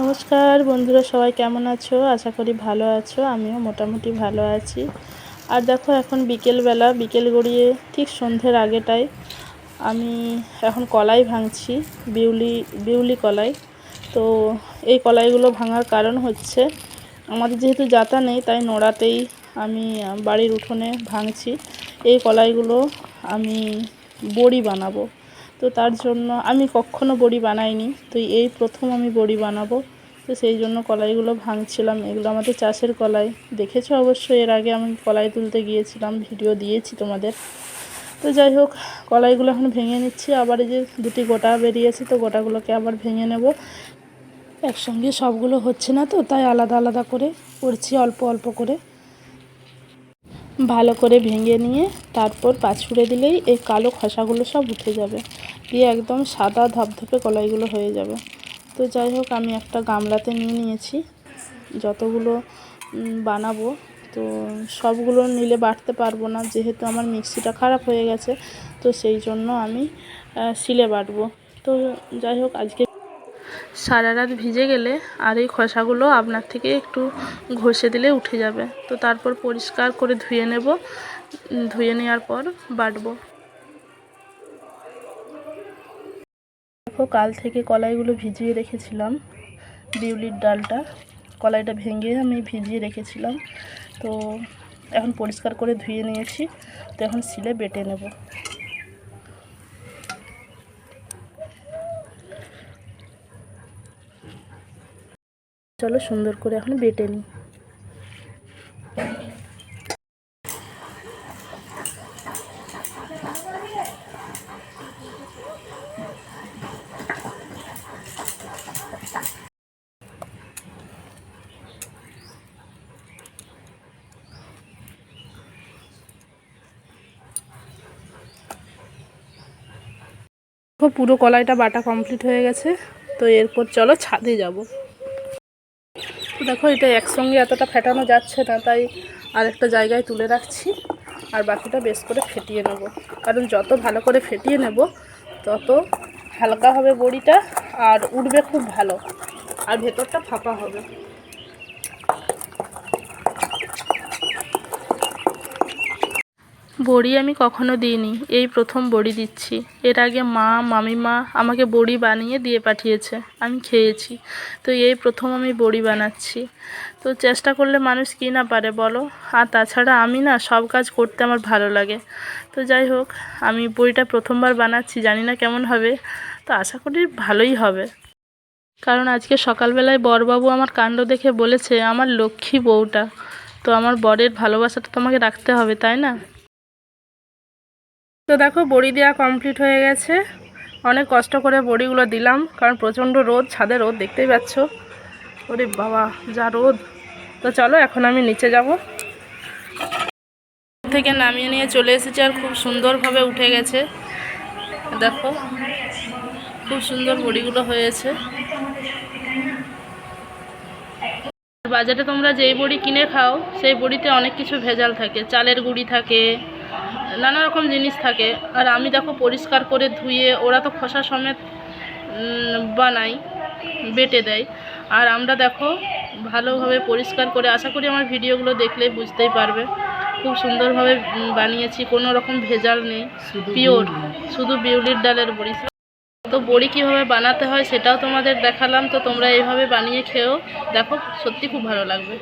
নমস্কার বন্ধুরা, সবাই কেমন আছো? আশা করি ভালো আছো, আমিও মোটামুটি ভালো আছি। আর দেখো, এখন বিকেলবেলা, বিকেল গড়িয়ে ঠিক সন্ধ্যের আগেটায় আমি এখন কলাই ভাঙছি, বিউলি বিউলি কলাই। তো এই কলাইগুলো ভাঙার কারণ হচ্ছে, আমাদের যেহেতু যাতা নেই, তাই নোড়াতেই আমি বাড়ির উঠোনে ভাঙছি। এই কলাইগুলো আমি বড়ি বানাবো। তো তার জন্য আমি কখনো বড়ি বানাইনি। তো এই প্রথম আমি বড়ি বানাবো। তো সেই জন্য কলাইগুলো ভাঙছিলাম। এগুলো আমাদের চাষের কলাই। দেখেছ অবশ্যই এর আগে আমি কলাই তুলতে গিয়েছিলাম, ভিডিও দিয়েছি তোমাদের। তো যাই হোক, কলাইগুলো এখন ভেঙে নিচ্ছি। আবার এই যে দুটি গোটা বেরিয়েছে, তো গোটাগুলোকে আবার ভেঙে নেব। একসঙ্গে সবগুলো হচ্ছে না তো, তাই আলাদা আলাদা করে করছি, অল্প অল্প করে। ভালো করে ভেঙে নিয়ে তারপর পাছুড়ে দিলেই এই কালো খসাগুলো সব উঠে যাবে। দিয়ে একদম সাদা ধপধপে কলাইগুলো হয়ে যাবে। তো যাই হোক, আমি একটা গামলাতে নিয়ে নিয়েছি। যতগুলো বানাবো, তো সবগুলো নিলে বাটতে পারব না। যেহেতু আমার মিক্সিটা খারাপ হয়ে গেছে, তো সেই জন্য আমি শিলে বাটবো। তো যাই হোক, আজকে সারা রাত ভিজে গেলে আর এই খসাগুলো আপনার থেকে একটু ঘষে দিলে উঠে যাবে। তো তারপর পরিষ্কার করে ধুয়ে নেব। ধুয়ে নেওয়ার পর বাটবো। দেখো, কাল থেকে কলাইগুলো ভিজিয়ে রেখেছিলাম, বিউলির ডালটা। কলাইটা ভেঙে আমি ভিজিয়ে রেখেছিলাম। তো এখন পরিষ্কার করে ধুয়ে নিয়েছি। তো এখন শিলে বেটে নেব। চলো সুন্দর করে এখন বেটে নিই। পুরো কলাইটা বাটা কমপ্লিট হয়ে গেছে, তো এরপর চলো ছাদে যাব। দেখো, এটা একসঙ্গে এতটা ফেটানো যাচ্ছে না, তাই আরেকটা জায়গায় তুলে রাখছি আর বাকিটা বেশ করে ফেটিয়ে নেব। কারণ যত ভালো করে ফেটিয়ে নেব, তত হালকা হবে বড়িটা আর উঠবে খুব ভালো, আর ভেতরটা ফাঁকা হবে। বড়ি আমি কখনো দিইনি। এই প্রথম বড়ি দিচ্ছি। এর আগে মা, মামিমা আমাকে বড়ি বানিয়ে দিয়ে পাঠিয়েছে। আমি খেয়েছি। তো এই প্রথম আমি বড়ি বানাচ্ছি। তো চেষ্টা করলে মানুষ কী না পারে বলো? আর তাছাড়া আমি না সব কাজ করতে আমার ভালো লাগে। তো যাই হোক, আমি বড়িটা প্রথমবার বানাচ্ছি, জানি না কেমন হবে। তো আশা করি ভালোই হবে। কারণ আজকে সকালবেলায় বরবাবু আমার কাণ্ড দেখে বলেছে, আমার লক্ষ্মী বউটা। তো আমার বরের ভালোবাসাটা তোমাকে রাখতে হবে, তাই না? তো দেখো বড়ি দেওয়া কমপ্লিট হয়ে গেছে। অনেক কষ্ট করে বড়িগুলো দিলাম, কারণ প্রচণ্ড রোদ, ছাদে রোদ, দেখতেই পাচ্ছ। ওরে বাবা, যা রোদ। তো চলো, এখন আমি নিচে যাব। থেকে নামিয়ে নিয়ে চলে এসেছি আর খুব সুন্দরভাবে উঠে গেছে। দেখো, খুব সুন্দর বড়িগুলো হয়েছে। বাজারে তোমরা যেই বড়ি কিনে খাও, সেই বড়িতে অনেক কিছু ভেজাল থাকে। চালের গুঁড়ি থাকে নানা রকম জিনিস থাকে। আর আমি দেখো পরিষ্কার করে ধুয়ে ওরা তো খোসা সমেত বানাই বেটে দেয়। আর আমরা দেখো ভালোভাবে পরিষ্কার করে আশা করি আমার ভিডিওগুলো দেখলেই বুঝতেই পারবে। খুব সুন্দরভাবে বানিয়েছি কোনো রকম ভেজাল নেই পিওর। শুধু বিউলির ডালের বড়ি। তো বড়ি কীভাবে বানাতে হয় সেটাও তোমাদের দেখালাম তো তোমরা এইভাবে বানিয়ে খেয়েও দেখো সত্যি খুব ভালো লাগবে।